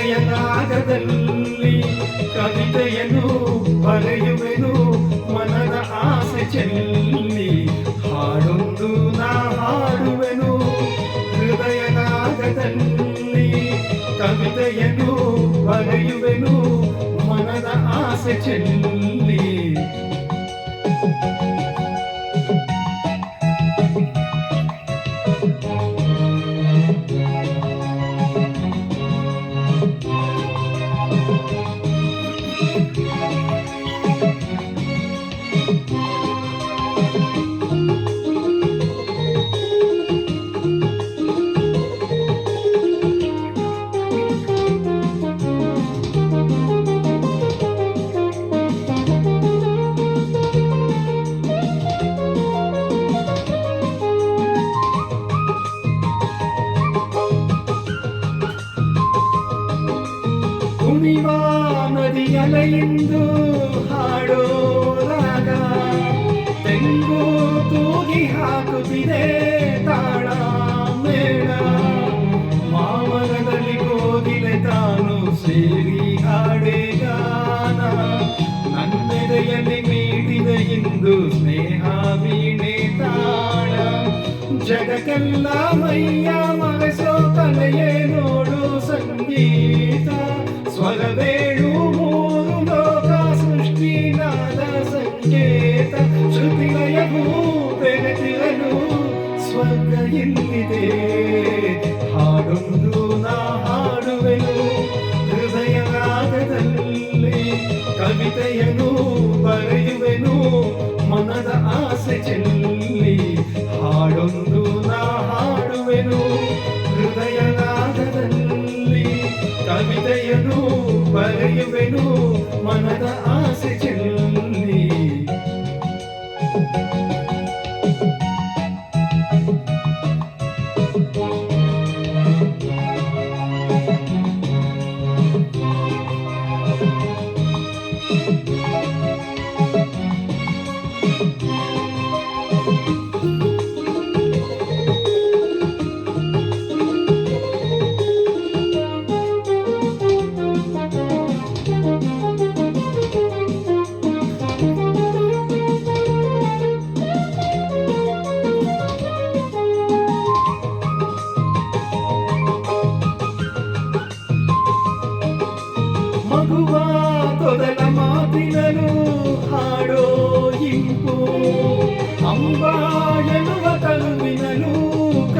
ಹೃದಯನಾಗದಲ್ಲಿ ಕವಿತೆಯನ್ನು ಬರೆಯುವೆನು, ಮನದ ಆಸೆ ಚೆಲ್ಲಿ ಹಾಡೊಂದು ನಾ ಹಾಡುವೆನು. ಹೃದಯನಾಗದಲ್ಲಿ ಕವಿತೆಯನ್ನು ಬರೆಯುವೆನು, ಮನದ ಆಸೆ ಚೆಲ್ಲಿ. ಕುಣಿವ ಹಾಡೋ ಹಾಡೋರಾಗ. ತೆಂಗು ತೂಗಿ ಹಾಕುತ್ತಿದೆ ತಾಳ ಮೇಳ. ಮಾಮರದಲ್ಲಿ ಕೋಗಿಲೆ ತಾನು ಸೇರಿ ಹಾಡೆ ಗಾನ. ನನ್ನೆದೆಯಲ್ಲಿ ಮೀಡಿದೆ ಇಂದು ಸ್ನೇಹ ವೀಣೆ ತಾಳ. ಜಗಕ್ಕೆಲ್ಲ ಮೈಯ ಮರೆಸೋ ತಲೆಯೇ ನೋಡು ಸಂಗೀತ. ಸ್ವರವೇಣು ಮೂರು ಲೋಕ ಸೃಷ್ಟಿನಾದ ಸಂಕೇತ. ಶ್ರುತಿಲಯವು ನಾ ಹಾಡುವೆನು ಹೃದಯ ರಾಗದಲ್ಲಿ ಕವಿತೆಯನ್ನು ಮನದ ಆಸೆ ಚೆಲ್ಲಿ. ಹಾಡೊಂದು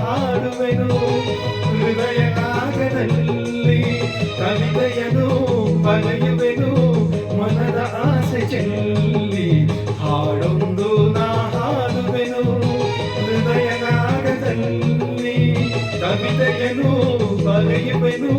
ಹಾಡುವೆನು ಹೃದಯ ರಾಗದಲ್ಲಿ ಕವಿತೆಯನ್ನು ಬರೆಯುವೆನು ಮನದ ಆಸೆ ಚೆಲ್ಲಿ ಹಾಡೊಂದು ನಾ ಹಾಡುವೆನು ಹೃದಯ ರಾಗದಲ್ಲಿ ಕವಿತೆಯನ್ನು ಬರೆಯುವೆನು